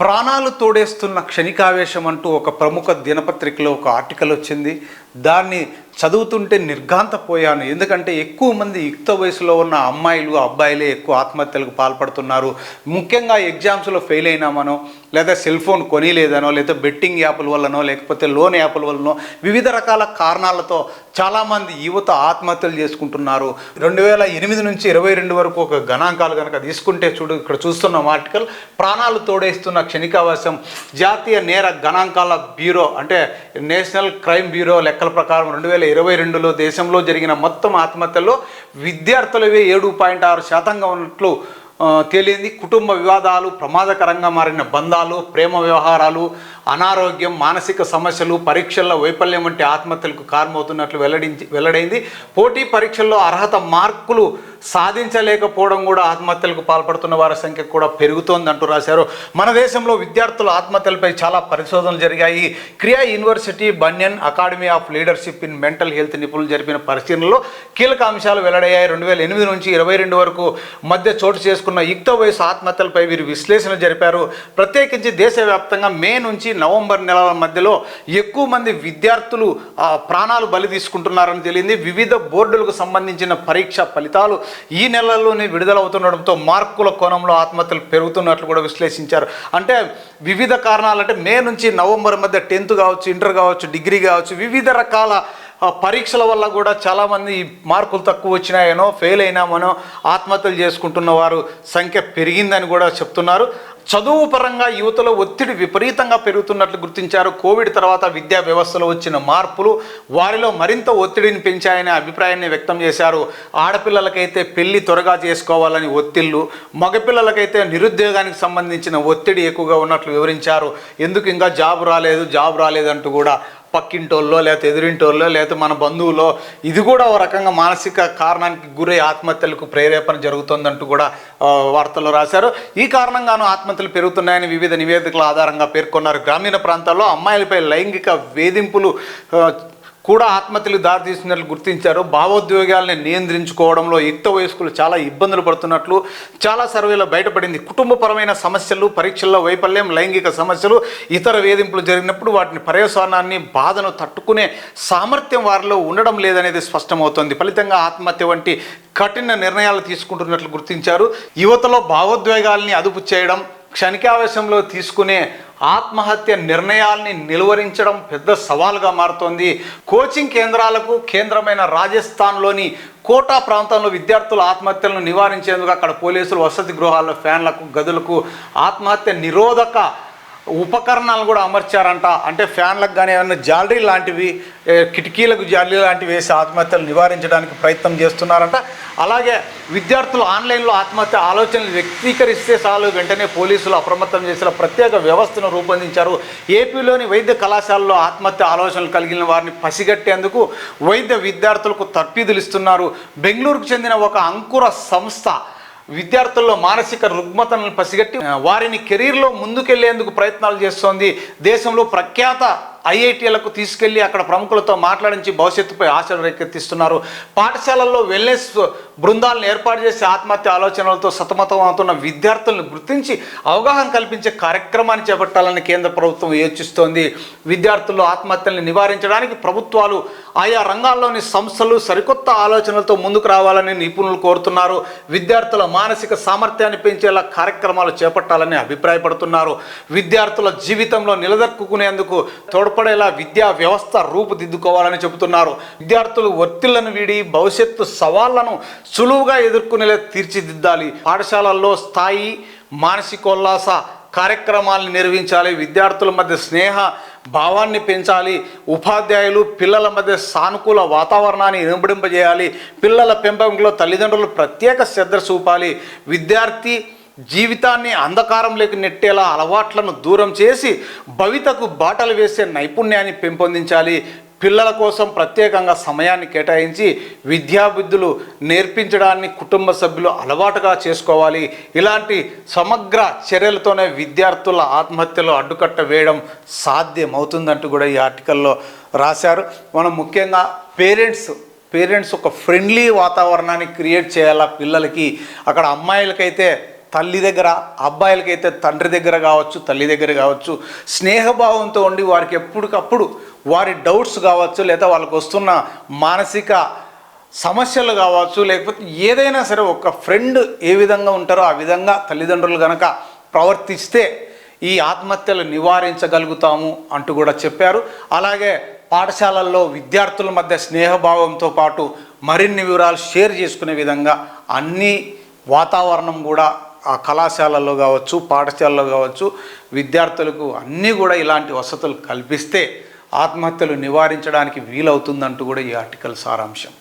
ప్రాణాలు తోడేస్తున్న క్షణికావేశం అంటూ ఒక ప్రముఖ దినపత్రికలో ఒక ఆర్టికల్ వచ్చింది. దాన్ని చదువుతుంటే నిర్ఘాంతపోయాను. ఎందుకంటే ఎక్కువ మంది యుక్త వయసులో ఉన్న అమ్మాయిలు అబ్బాయిలే ఎక్కువ ఆత్మహత్యలకు పాల్పడుతున్నారు. ముఖ్యంగా ఎగ్జామ్స్లో ఫెయిల్ అయినామనో లేదా సెల్ ఫోన్ కొనిలేదనో లేదా బెట్టింగ్ యాప్ల వల్లనో లేకపోతే లోన్ యాప్ల వల్లనో వివిధ రకాల కారణాలతో చాలామంది యువత ఆత్మహత్యలు చేసుకుంటున్నారు. రెండు వేల ఎనిమిది నుంచి ఇరవై రెండు వరకు ఒక గణాంకాలు కనుక తీసుకుంటే చూడు ఇక్కడ చూస్తున్న ఆర్టికల్ ప్రాణాలు తోడేస్తున్న క్షణికావాసం జాతీయ నేర గణాంకాల బ్యూరో అంటే నేషనల్ క్రైమ్ బ్యూరో లెక్కల ప్రకారం రెండు వేల ఇరవై రెండులో దేశంలో జరిగిన మొత్తం ఆత్మహత్యల్లో విద్యార్థులవే ఏడు పాయింట్ ఆరు శాతంగా ఉన్నట్లు తేలింది. కుటుంబ వివాదాలు ప్రమాదకరంగా మారిన బంధాలు ప్రేమ వ్యవహారాలు అనారోగ్యం మానసిక సమస్యలు పరీక్షల్లో వైఫల్యం వంటి ఆత్మహత్యలకు కారణమవుతున్నట్లు వెల్లడించి వెల్లడైంది. పోటీ పరీక్షల్లో అర్హత మార్కులు సాధించలేకపోవడం కూడా ఆత్మహత్యలకు పాల్పడుతున్న వారి సంఖ్య కూడా పెరుగుతోంది అంటూ రాశారు. మన దేశంలో విద్యార్థుల ఆత్మహత్యలపై చాలా పరిశోధనలు జరిగాయి. Krea university Banyan academy of leadership in mental health నిపుణులు జరిపిన పరిశీలనలో కీలక అంశాలు వెల్లడయ్యాయి. రెండు వేల ఎనిమిది నుంచి ఇరవై రెండు వరకు మధ్య చోటు చేసుకున్న యుక్త వయసు ఆత్మహత్యలపై వీరు విశ్లేషణ జరిపారు. ప్రత్యేకించి దేశవ్యాప్తంగా మే నుంచి నవంబర్ నెలల మధ్యలో ఎక్కువ మంది విద్యార్థులు ప్రాణాలు బలి తీసుకుంటున్నారని తెలియంది. వివిధ బోర్డులకు సంబంధించిన పరీక్ష ఫలితాలు ఈ నెలల్లోనే విడుదలవుతుండడంతో మార్కుల కోణంలో ఆత్మహత్యలు పెరుగుతున్నట్లు కూడా విశ్లేషించారు. అంటే వివిధ కారణాలు అంటే మే నుంచి నవంబర్ మధ్య టెన్త్ కావచ్చు ఇంటర్ కావచ్చు డిగ్రీ కావచ్చు వివిధ రకాల పరీక్షల వల్ల కూడా చాలామంది ఈ మార్కులు తక్కువ వచ్చినాయనో ఫెయిల్ అయినామనో ఆత్మహత్యలు చేసుకుంటున్న వారు సంఖ్య పెరిగిందని కూడా చెప్తున్నారు. చదువు పరంగా యువతలో ఒత్తిడి విపరీతంగా పెరుగుతున్నట్లు గుర్తించారు. కోవిడ్ తర్వాత విద్యా వ్యవస్థలో వచ్చిన మార్పులు వారిలో మరింత ఒత్తిడిని పెంచాయనే అభిప్రాయాన్ని వ్యక్తం చేశారు. ఆడపిల్లలకైతే పెళ్ళి త్వరగా చేసుకోవాలని ఒత్తిళ్ళు మగపిల్లలకైతే నిరుద్యోగానికి సంబంధించిన ఒత్తిడి ఎక్కువగా ఉన్నట్లు వివరించారు. ఎందుకు ఇంకా జాబ్ రాలేదు జాబ్ రాలేదంటూ కూడా పక్కింటోళ్ళో లేకపోతే ఎదురింటోళ్ళో లేకపోతే మన బంధువులో ఇది కూడా ఒక రకంగా మానసిక కారణానికి గురై ఆత్మహత్యలకు ప్రేరేపణ జరుగుతుందంటూ కూడా వార్తల్లో రాశారు. ఈ కారణంగాను ఆత్మహత్యలు పెరుగుతున్నాయని వివిధ నివేదికల ఆధారంగా పేర్కొన్నారు. గ్రామీణ ప్రాంతాల్లో అమ్మాయిలపై లైంగిక వేధింపులు కూడా ఆత్మహత్యలు దారితీస్తున్నట్లు గుర్తించారు. భావోద్వేగాల్ని నియంత్రించుకోవడంలో యుక్త వయస్కులు చాలా ఇబ్బందులు పడుతున్నట్లు చాలా సర్వేలో బయటపడింది. కుటుంబపరమైన సమస్యలు పరీక్షల్లో వైఫల్యం లైంగిక సమస్యలు ఇతర వేధింపులు జరిగినప్పుడు వాటిని పర్యవసానాన్ని బాధను తట్టుకునే సామర్థ్యం వారిలో ఉండడం లేదనేది స్పష్టమవుతోంది. ఫలితంగా ఆత్మహత్య వంటి కఠిన నిర్ణయాలు తీసుకుంటున్నట్లు గుర్తించారు. యువతలో భావోద్వేగాల్ని అదుపు చేయడం క్షణికావేశంలో తీసుకునే ఆత్మహత్య నిర్ణయాల్ని నిలువరించడం పెద్ద సవాలుగా మారుతోంది. కోచింగ్ కేంద్రాలకు కేంద్రమైన రాజస్థాన్లోని కోటా ప్రాంతంలో విద్యార్థుల ఆత్మహత్యలను నివారించేందుకు అక్కడ పోలీసులు వసతి గృహాల్లో ఫ్యాన్లకు గదులకు ఆత్మహత్య నిరోధక ఉపకరణాలు కూడా అమర్చారంట. అంటే ఫ్యాన్లకు కానీ ఏమైనా జాలరీ లాంటివి కిటికీలకు జాలరీ లాంటివి వేసి ఆత్మహత్యలు నివారించడానికి ప్రయత్నం చేస్తున్నారంట. అలాగే విద్యార్థులు ఆన్లైన్లో ఆత్మహత్య ఆలోచనలు వ్యక్తీకరిస్తే చాలు వెంటనే పోలీసులు అప్రమత్తం చేసిన ప్రత్యేక వ్యవస్థను రూపొందించారు. ఏపీలోని వైద్య కళాశాలలో ఆత్మహత్య ఆలోచనలు కలిగిన వారిని పసిగట్టేందుకు వైద్య విద్యార్థులకు తర్పీదులు ఇస్తున్నారు. బెంగళూరుకు చెందిన ఒక అంకుర సంస్థ విద్యార్థుల్లో మానసిక రుగ్మతలను పసిగట్టి వారిని కెరీర్లో ముందుకెళ్ళేందుకు ప్రయత్నాలు చేస్తోంది దేశంలో ప్రఖ్యాత ఐఐటీలకు తీసుకెళ్ళి అక్కడ ప్రముఖులతో మాట్లాడించి భవిష్యత్తుపై ఆశలు రేకెత్తిస్తున్నారు. పాఠశాలల్లో వెల్నెస్ బృందాలను ఏర్పాటు చేసి ఆత్మహత్య ఆలోచనలతో సతమతం అవుతున్న విద్యార్థులను గుర్తించి అవగాహన కల్పించే కార్యక్రమాన్ని చేపట్టాలని కేంద్ర ప్రభుత్వం యోచిస్తోంది. విద్యార్థుల్లో ఆత్మహత్యల్ని నివారించడానికి ప్రభుత్వాలు ఆయా రంగాల్లోని సంస్థలు సరికొత్త ఆలోచనలతో ముందుకు రావాలని నిపుణులు కోరుతున్నారు. విద్యార్థుల మానసిక సామర్థ్యాన్ని పెంచేలా కార్యక్రమాలు చేపట్టాలని అభిప్రాయపడుతున్నారు. విద్యార్థుల జీవితంలో నిలదొక్కునేందుకు తోడ్పడేలా విద్యా వ్యవస్థ రూపుదిద్దుకోవాలని చెబుతున్నారు. విద్యార్థులు ఒత్తిళ్ళను వీడి భవిష్యత్తు సవాళ్ళను సులువుగా ఎదుర్కొనేలా తీర్చిదిద్దాలి. పాఠశాలల్లో స్థాయి మానసికోల్లాస కార్యక్రమాలను నిర్వహించాలి. విద్యార్థుల మధ్య స్నేహ భావాన్ని పెంచాలి. ఉపాధ్యాయులు పిల్లల మధ్య సానుకూల వాతావరణాన్ని ఇనుబడింపజేయాలి పిల్లల పెంపకంలో తల్లిదండ్రులు ప్రత్యేక శ్రద్ధ చూపాలి. విద్యార్థి జీవితాన్ని అంధకారంలోకి నెట్టేలా అలవాట్లను దూరం చేసి భవితకు బాటలు వేసే నైపుణ్యాన్ని పెంపొందించాలి. పిల్లల కోసం ప్రత్యేకంగా సమయాన్ని కేటాయించి విద్యాబుద్ధులు నేర్పించడాన్ని కుటుంబ సభ్యులు అలవాటుగా చేసుకోవాలి. ఇలాంటి సమగ్ర చర్యలతోనే విద్యార్థుల ఆత్మహత్యలు అడ్డుకట్ట వేయడం సాధ్యమవుతుందంటూ కూడా ఈ ఆర్టికల్లో రాశారు. మనం ముఖ్యంగా పేరెంట్స్ పేరెంట్స్ ఒక ఫ్రెండ్లీ వాతావరణాన్ని క్రియేట్ చేయాలా పిల్లలకి? అక్కడ అమ్మాయిలకైతే తల్లి దగ్గర అబ్బాయిలకైతే తండ్రి దగ్గర కావచ్చు తల్లి దగ్గర కావచ్చు స్నేహభావంతో ఉండి వారికి ఎప్పటికప్పుడు వారి డౌట్స్ కావచ్చు లేదా వాళ్ళకు వస్తున్న మానసిక సమస్యలు కావచ్చు లేకపోతే ఏదైనా సరే ఒక ఫ్రెండ్ ఏ విధంగా ఉంటారో ఆ విధంగా తల్లిదండ్రులు కనుక ప్రవర్తిస్తే ఈ ఆత్మహత్యలు నివారించగలుగుతాము అంటూ కూడా చెప్పారు. అలాగే పాఠశాలల్లో విద్యార్థుల మధ్య స్నేహభావంతో పాటు మరిన్ని వివరాలు షేర్ చేసుకునే విధంగా అన్ని వాతావరణం కూడా ఆ కళాశాలల్లో కావచ్చు పాఠశాలలో కావచ్చు విద్యార్థులకు అన్నీ కూడా ఇలాంటి వసతులు కల్పిస్తే ఆత్మహత్యలు నివారించడానికి వీలవుతుందంటూ కూడా ఈ ఆర్టికల్ సారాంశం.